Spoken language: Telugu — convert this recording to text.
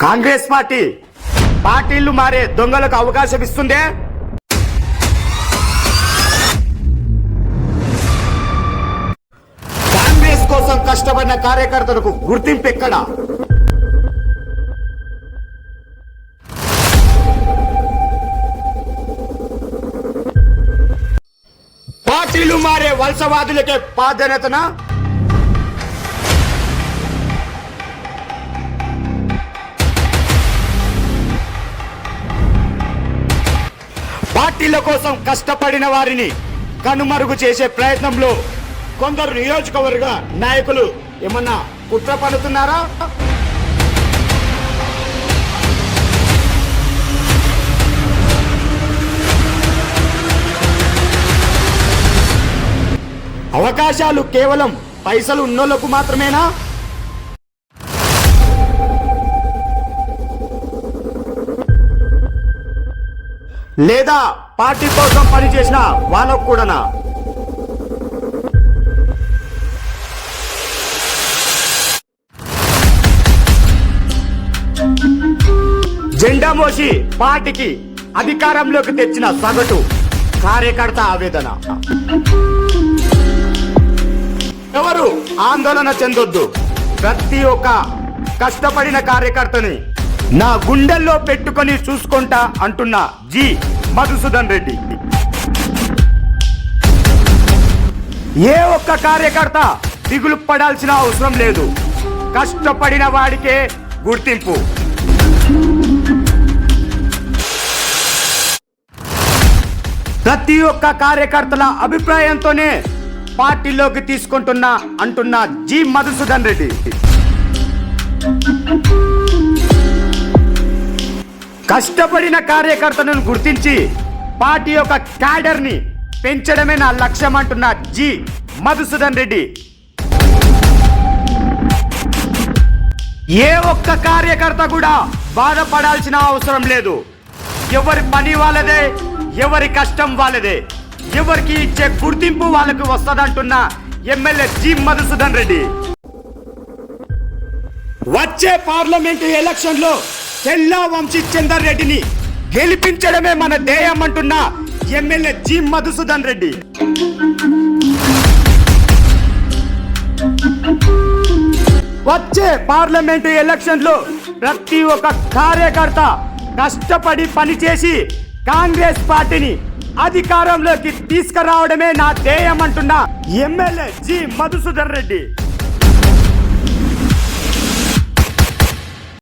కాంగ్రెస్ పార్టీ పార్టీలు మారే దొంగలకు అవకాశం ఇస్తుందే? కాంగ్రెస్ కోసం కష్టపడిన కార్యకర్తలకు గుర్తింపు ఎక్కడ? పార్టీలు మారే వలసవాదులకే ప్రాధాన్యతనా పార్టీల కోసం కష్టపడిన వారిని కనుమరుగు చేసే ప్రయత్నంలో కొందరు నియోజకవర్గ నాయకులు ఏమన్నా కుట్ర పడుతున్నారా? అవకాశాలు కేవలం పైసలు ఉన్నోళ్ళకు మాత్రమేనా? లేదా పార్టీ కోసం పనిచేసిన వాళ్ళకు కూడానా? జెండా మోసి పార్టీకి అధికారంలోకి తెచ్చిన సగటు కార్యకర్త ఆవేదన. ఎవరు ఆందోళన చెందొద్దు. ప్రతి ఒక్క కష్టపడిన కార్యకర్తని నా గుండెల్లో పెట్టుకొని చూసుకుంటా అంటున్న జి మధుసూదన్ రెడ్డి. ఏ ఒక్క కార్యకర్త దిగులు పడాల్సిన అవసరం లేదు. కష్టపడిన వాడికే గుర్తింపు. ప్రతి ఒక్క కార్యకర్తల అభిప్రాయంతోనే పార్టీలోకి తీసుకుంటున్నా అంటున్న జి మధుసూదన్ రెడ్డి. కష్టపడిన కార్యకర్తలను గుర్తించి పార్టీ యొక్క క్యాడర్ని పెంచడమే నా లక్ష్యం అంటున్న జి మధుసూదన్ రెడ్డి. ఏ ఒక్క కార్యకర్త కూడా బాధపడాల్సిన అవసరం లేదు. ఎవరి పని వాళ్ళదే ఎవరి కష్టం వాళ్ళదే. ఎవరికి ఇచ్చే గుర్తింపు వాళ్ళకి వస్తుందంటున్న ఎమ్మెల్యే జి మధుసూదన్ రెడ్డి. వచ్చే పార్లమెంటు ఎలక్షన్లో చెల్లా వంశీ చందర్ రెడ్డిని గెలిపించడమే మన ధ్యేయం అంటున్న ఎమ్మెల్యే జి మధుసూదన్ రెడ్డి. వచ్చే పార్లమెంటు ఎలక్షన్లో ప్రతి ఒక్క కార్యకర్త కష్టపడి పనిచేసి కాంగ్రెస్ పార్టీని అధికారంలోకి తీసుకురావడమే నా ధ్యేయం అంటున్న ఎమ్మెల్యే జి మధుసూదన్ రెడ్డి.